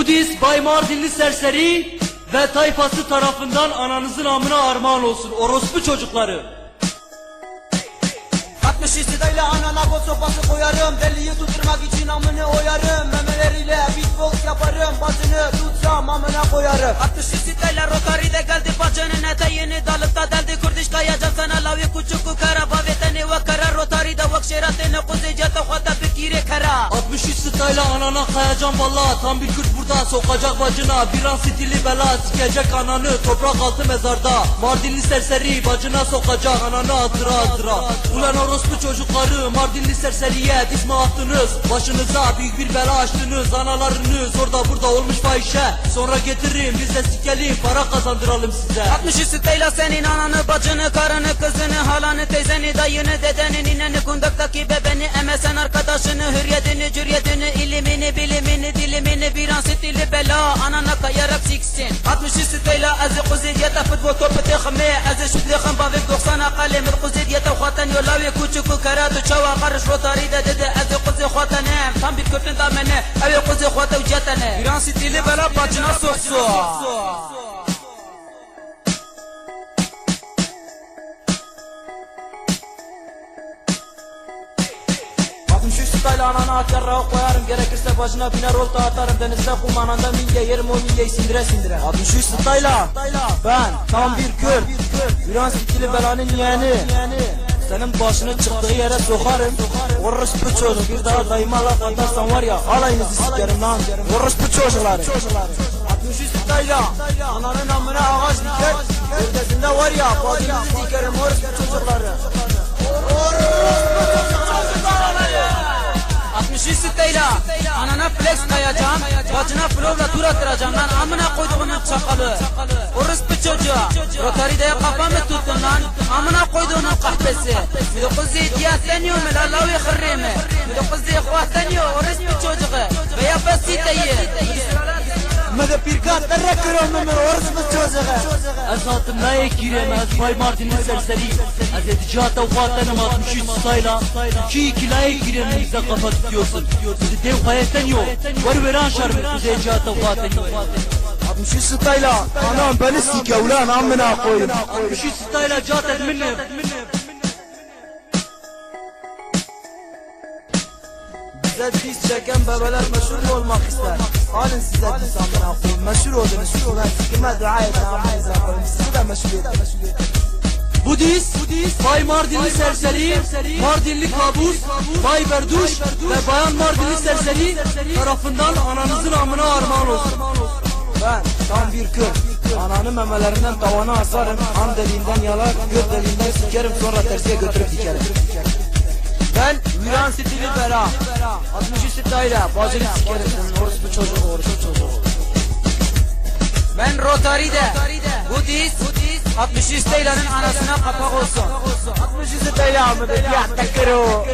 Budist Bay Mardinli serseri ve tayfası tarafından ananızın amına armağan olsun orospu çocukları. 60 istidayla anana gol sopası koyarım. Deliyi tutturmak için amını oyarım. Memeleriyle beatbox yaparım. Bacını tutsam amına koyarım. 60 istidayla rotari de geldi bacının eteğini. Dalıp da deldi Kurdiş kayacak sana. Lavi kuçuku kara Baveteni ve kara rotari de vak şeratini kuzice tohata fikiri kara. 63 style'a anana kayacağım valla Tam bir Kürt burada sokacak bacına. Bir an stili bela sikecek ananı. Toprak altı mezarda. Mardinli serseri bacına sokacak ananı hatıra hatıra. Ulan orospu çocukları Mardinli serseriye diz mi attınız? Başınıza büyük bir bela açtınız. Analarınız orada burada fahişe Sonra getirin biz de sikelim para kazandıralım size. 60 istidayla senin ananı bacını karını kızını halanı teyzeni dayını dedeni nineni kundaktaki bebeni emesen arkadaşını hürriyetini cürriyetini ilimini bilimini dilimini bir an stili bela anana kayarak siksin. 60 istidayla azı kuzidiyete futbol topu tekme azı şut lekhan bavik 90 akalim kuzidiyete ukhatan yolavi kuçuku karatu çava karış rotari de dedi azı kuzi khatanem tam bir köftün damene evi kuzi khata ucatane bir an stili bela bacına soksu şu style anana atar koyarım. Gerekirse başına biner olta atarım. Denizde kum ananda milye yerim o milyeyi sindire sindire. Bakın şu style. Ben tam bir kür İran stili belanın yeğeni senin başını çıktığı yere sokarım. Orospu çocuk bir daha dayıma laf atarsan var ya Alayınızı sikerim lan. Orospu çocukları. 60 style Ananın amına ağaç diker. Ördesinde var ya Bacınızı sikerim orospu çocukları. 63 siteyle Anana flex kayacağım Bacına flowla tur attıracağım. Lan Amına koyduğunun çakalı Orospu çocuğa Rotary'de kafa mı tuttun lan Amına koyduğunun kahpesi. Müdokuzzi diyatlanıyor mu la lavi khırrimi Müdokuzzi ikhvatlanıyor Orospu çocuğu. Veya basiteyi Mede pirkat derre kırılmamı orospu çocuğu Ez hatım neye giremez Bay Mardinli serseri. Ez edicata ufatanım 63 style'a 2-2 neye giremez bize kafa tutuyorsun. Bizi dev hayetten yok. Var veren şarbı bize edicata ufatanım 63 sitayla Anam beni sike ulan amına koyun 63 style'a cat etminim Bize diz çeken bebeler meşhur olmak ister? Koyun. Meşhur oldunuz Ulan sikime dua edin amınıza koyun Sizi de meşhur edin Budist, Bay Mardinli serseri, Mardinli kabus, Bay Berduş ve Bayan Mardinli serseri tarafından ananızın amına armağan olsun. Ben tam bir kör Ananı memelerinden tavana asarım An deliğinden yalar Göt deliğinden sikerim Sonra tersiye götürüp dikerim. Ben Viran stili bera 63 sitayla Bacını sikerim Orospu çocuğu orospu çocuğu. Ben Rotary'de Budist 63 Teyla'nın anasına kapak olsun. 63 Teyla mı be? Ya tekero